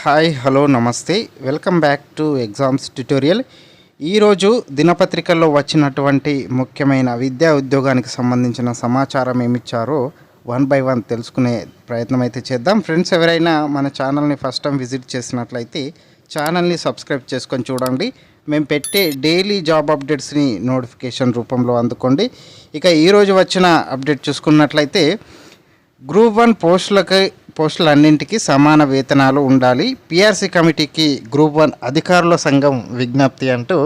Hi hello నమస్తే. Welcome back to exams tutorial. ఈరోజు దినపత్రికల్లో వచ్చినటువంటి ముఖ్యమైన విద్యా ఉద్యోగానికి సంబంధించిన సమాచారం ఏమిచ్చారో వన్ బై వన్ తెలుసుకునే ప్రయత్నం అయితే చేద్దాం. ఫ్రెండ్స్ ఎవరైనా మన ఛానల్ని ఫస్ట్ టైం విజిట్ చేసినట్లయితే ఛానల్ని సబ్స్క్రైబ్ చేసుకొని చూడండి. మేము పెట్టే డైలీ జాబ్ అప్డేట్స్ని నోటిఫికేషన్ రూపంలో అందుకోండి. ఇక ఈరోజు వచ్చిన అప్డేట్ చూసుకున్నట్లయితే గ్రూప్ వన్ పోస్టులకి పోస్టులన్నింటికి సమాన వేతనాలు ఉండాలి. పిఆర్సీ కమిటీకి గ్రూప్ వన్ అధికారుల సంఘం విజ్ఞప్తి అంటూ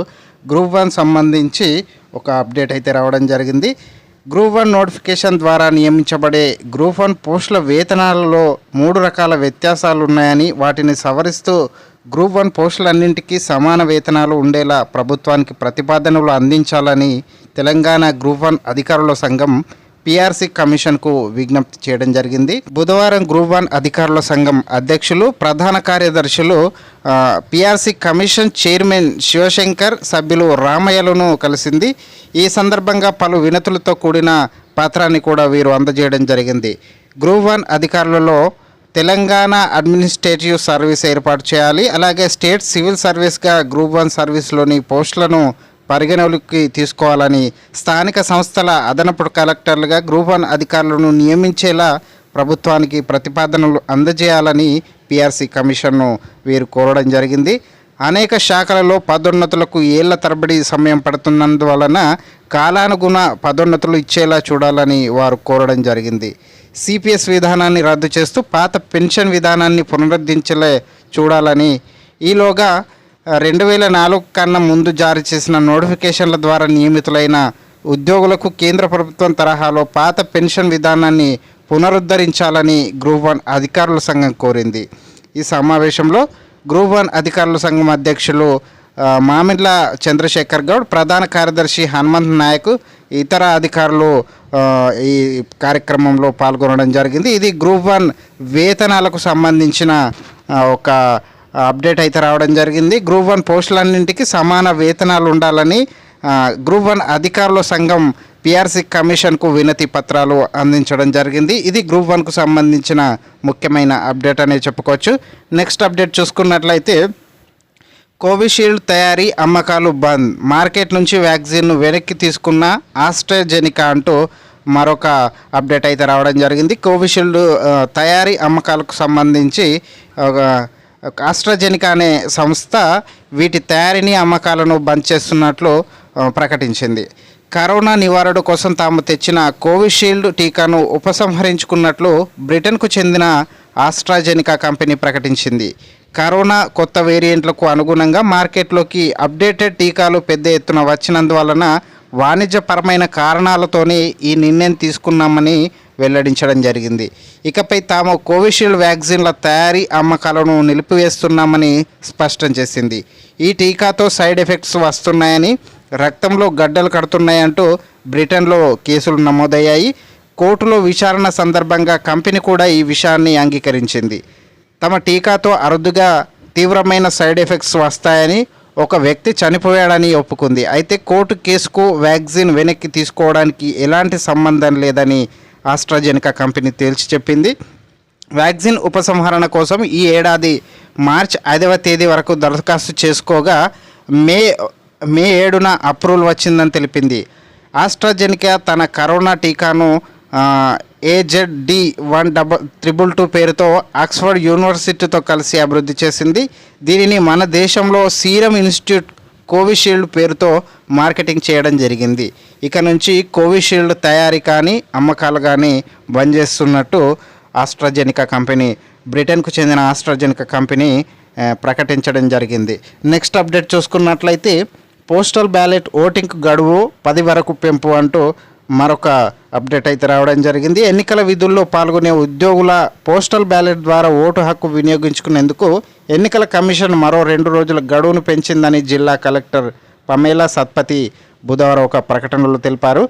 గ్రూప్ వన్ సంబంధించి ఒక అప్డేట్ అయితే రావడం జరిగింది. గ్రూప్ వన్ నోటిఫికేషన్ ద్వారా నియమించబడే గ్రూప్ వన్ పోస్టుల వేతనాలలో మూడు రకాల వ్యత్యాసాలు ఉన్నాయని వాటిని సవరిస్తూ గ్రూప్ వన్ పోస్టులన్నింటికీ సమాన వేతనాలు ఉండేలా ప్రభుత్వానికి ప్రతిపాదనలు అందించాలని తెలంగాణ గ్రూప్ వన్ అధికారుల సంఘం పిఆర్సీ కమిషన్కు విజ్ఞప్తి చేయడం జరిగింది. బుధవారం గ్రూప్ వన్ అధికారుల సంఘం అధ్యక్షులు ప్రధాన కార్యదర్శులు పిఆర్సీ కమిషన్ చైర్మన్ శివశంకర్ సభ్యులు రామయ్యలను కలిసింది. ఈ సందర్భంగా పలు వినతులతో కూడిన పత్రాన్ని కూడా వీరు అందజేయడం జరిగింది. గ్రూప్ వన్ అధికారులలో తెలంగాణ అడ్మినిస్ట్రేటివ్ సర్వీస్ ఏర్పాటు చేయాలి అలాగే స్టేట్ సివిల్ సర్వీస్గా గ్రూప్ వన్ సర్వీస్లోని పోస్టులను పరిగణలోకి తీసుకోవాలని స్థానిక సంస్థల అదనపు కలెక్టర్లుగా గ్రూప్ వన్ అధికారులను నియమించేలా ప్రభుత్వానికి ప్రతిపాదనలు అందజేయాలని పిఆర్సీ కమిషన్ను వీరు కోరడం జరిగింది. అనేక శాఖలలో పదోన్నతులకు ఏళ్ళ తరబడి సమయం పడుతున్నందువలన కాలానుగుణ పదోన్నతులు ఇచ్చేలా చూడాలని వారు కోరడం జరిగింది. సిపిఎస్ విధానాన్ని రద్దు చేస్తూ పాత పెన్షన్ విధానాన్ని పునరుద్ధరించలే చూడాలని ఈలోగా రెండు వేల నాలుగు కన్నా ముందు జారీ చేసిన నోటిఫికేషన్ల ద్వారా నియమితులైన ఉద్యోగులకు కేంద్ర ప్రభుత్వం తరహాలో పాత పెన్షన్ విధానాన్ని పునరుద్ధరించాలని గ్రూప్ వన్ అధికారుల సంఘం కోరింది. ఈ సమావేశంలో గ్రూప్ వన్ అధికారుల సంఘం అధ్యక్షులు ఆ, మామిళ్ళ చంద్రశేఖర్ గౌడ్ ప్రధాన కార్యదర్శి హనుమంత్ నాయక్ ఇతర అధికారులు ఈ కార్యక్రమంలో పాల్గొనడం జరిగింది. ఇది గ్రూప్ వన్ వేతనాలకు సంబంధించిన ఒక అప్డేట్ అయితే రావడం జరిగింది. గ్రూప్ వన్ పోస్టులన్నింటికి సమాన వేతనాలు ఉండాలని గ్రూప్ వన్ అధికారుల సంఘం పిఆర్సీ కమిషన్కు వినతి పత్రాలు అందించడం జరిగింది. ఇది గ్రూప్ వన్కు సంబంధించిన ముఖ్యమైన అప్డేట్ అనే చెప్పుకోవచ్చు. నెక్స్ట్ అప్డేట్ చూసుకున్నట్లయితే కోవిషీల్డ్ తయారీ అమ్మకాలు బంద్. మార్కెట్ నుంచి వ్యాక్సిన్ను వెనక్కి తీసుకున్న ఆస్ట్రాజెనికా అంటూ మరొక అప్డేట్ అయితే రావడం జరిగింది. కోవిషీల్డ్ తయారీ అమ్మకాలకు సంబంధించి ఒక ఆస్ట్రాజెనికా అనే సంస్థ వీటి తయారీని అమ్మకాలను బంద్ చేస్తున్నట్లు ప్రకటించింది. కరోనా నివారణ కోసం తాము తెచ్చిన కోవిషీల్డ్ టీకాను ఉపసంహరించుకున్నట్లు బ్రిటన్కు చెందిన ఆస్ట్రాజెనికా కంపెనీ ప్రకటించింది. కరోనా కొత్త వేరియంట్లకు అనుగుణంగా మార్కెట్లోకి అప్డేటెడ్ టీకాలు పెద్ద ఎత్తున వచ్చినందువలన వాణిజ్యపరమైన కారణాలతోనే ఈ నిర్ణయం తీసుకున్నామని వెల్లడించడం జరిగింది. ఇకపై తాము కోవిషీల్డ్ వ్యాక్సిన్ల తయారీ అమ్మకాలను నిలిపివేస్తున్నామని స్పష్టం చేసింది. ఈ టీకాతో సైడ్ ఎఫెక్ట్స్ వస్తున్నాయని రక్తంలో గడ్డలు కడుతున్నాయంటూ బ్రిటన్లో కేసులు నమోదయ్యాయి. కోర్టులో విచారణ సందర్భంగా కంపెనీ కూడా ఈ విషయాన్ని అంగీకరించింది. తమ టీకాతో అరుదుగా తీవ్రమైన సైడ్ ఎఫెక్ట్స్ వస్తాయని ఒక వ్యక్తి చనిపోయాడని ఒప్పుకుంది. అయితే కోర్టు కేసుకు వ్యాక్సిన్ వెనక్కి తీసుకోవడానికి ఎలాంటి సంబంధం లేదని ఆస్ట్రాజెనికా కంపెనీ తేల్చి చెప్పింది. వ్యాక్సిన్ ఉపసంహరణ కోసం ఈ ఏడాది మార్చ్ ఐదవ తేదీ వరకు దరఖాస్తు చేసుకోగా మే మే ఏడున అప్రూవల్ వచ్చిందని తెలిపింది. ఆస్ట్రాజెనికా తన కరోనా టీకాను AZ D one double triple two పేరుతో ఆక్స్ఫర్డ్ యూనివర్సిటీతో కలిసి అభివృద్ధి చేసింది. దీనిని మన దేశంలో సీరం ఇన్స్టిట్యూట్ కోవిషీల్డ్ పేరుతో మార్కెటింగ్ చేయడం జరిగింది. ఇక నుంచి కోవిషీల్డ్ తయారీ కానీ అమ్మకాలు కానీ బంద్ చేస్తున్నట్టు ఆస్ట్రాజెనికా కంపెనీ బ్రిటన్కు చెందిన ఆస్ట్రాజెనికా కంపెనీ ప్రకటించడం జరిగింది. నెక్స్ట్ అప్డేట్ చూసుకున్నట్లయితే పోస్టల్ బ్యాలెట్ ఓటింగ్ గడువు పది వరకు పెంపు అంటూ మరొక అప్డేట్ అయితే రావడం జరిగింది. ఎన్నికల విధుల్లో పాల్గొనే ఉద్యోగుల పోస్టల్ బ్యాలెట్ ద్వారా ఓటు హక్కు వినియోగించుకునేందుకు ఎన్నికల కమిషన్ మరో రెండు రోజుల గడువును పెంచిందని జిల్లా కలెక్టర్ పమేలా సత్పతి బుధవారం ఒక ప్రకటనలో తెలిపారు.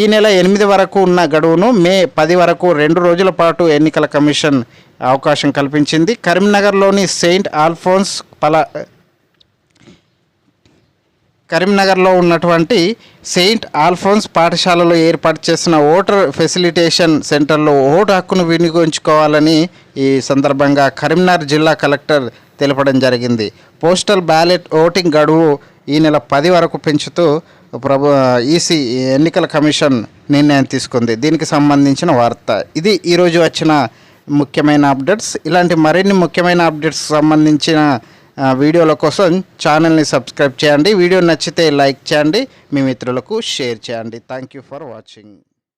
ఈ నెల ఎనిమిది వరకు ఉన్న గడువును మే పది వరకు రెండు రోజుల పాటు ఎన్నికల కమిషన్ అవకాశం కల్పించింది. కరీంనగర్లోని సెయింట్ ఆల్ఫోన్స్ పలా కరీంనగర్లో ఉన్నటువంటి సెయింట్ ఆల్ఫోన్స్ పాఠశాలలో ఏర్పాటు చేసిన ఓటర్ ఫెసిలిటేషన్ సెంటర్లో ఓటు హక్కును వినియోగించుకోవాలని ఈ సందర్భంగా కరీంనగర్ జిల్లా కలెక్టర్ తెలపడం జరిగింది. పోస్టల్ బ్యాలెట్ ఓటింగ్ గడువు ఈ నెల పది వరకు పెంచుతూ ప్రభు ఈసీ ఎన్నికల కమిషన్ నిర్ణయం తీసుకుంది. దీనికి సంబంధించిన వార్త. ఇది ఈరోజు వచ్చిన ముఖ్యమైన అప్డేట్స్. ఇలాంటి మరిన్ని ముఖ్యమైన అప్డేట్స్ సంబంధించిన వీడియోల కోసం ఛానల్ని సబ్స్క్రైబ్ చేయండి. వీడియో నచ్చితే లైక్ చేయండి. మీ మిత్రులకు షేర్ చేయండి. Thank you for watching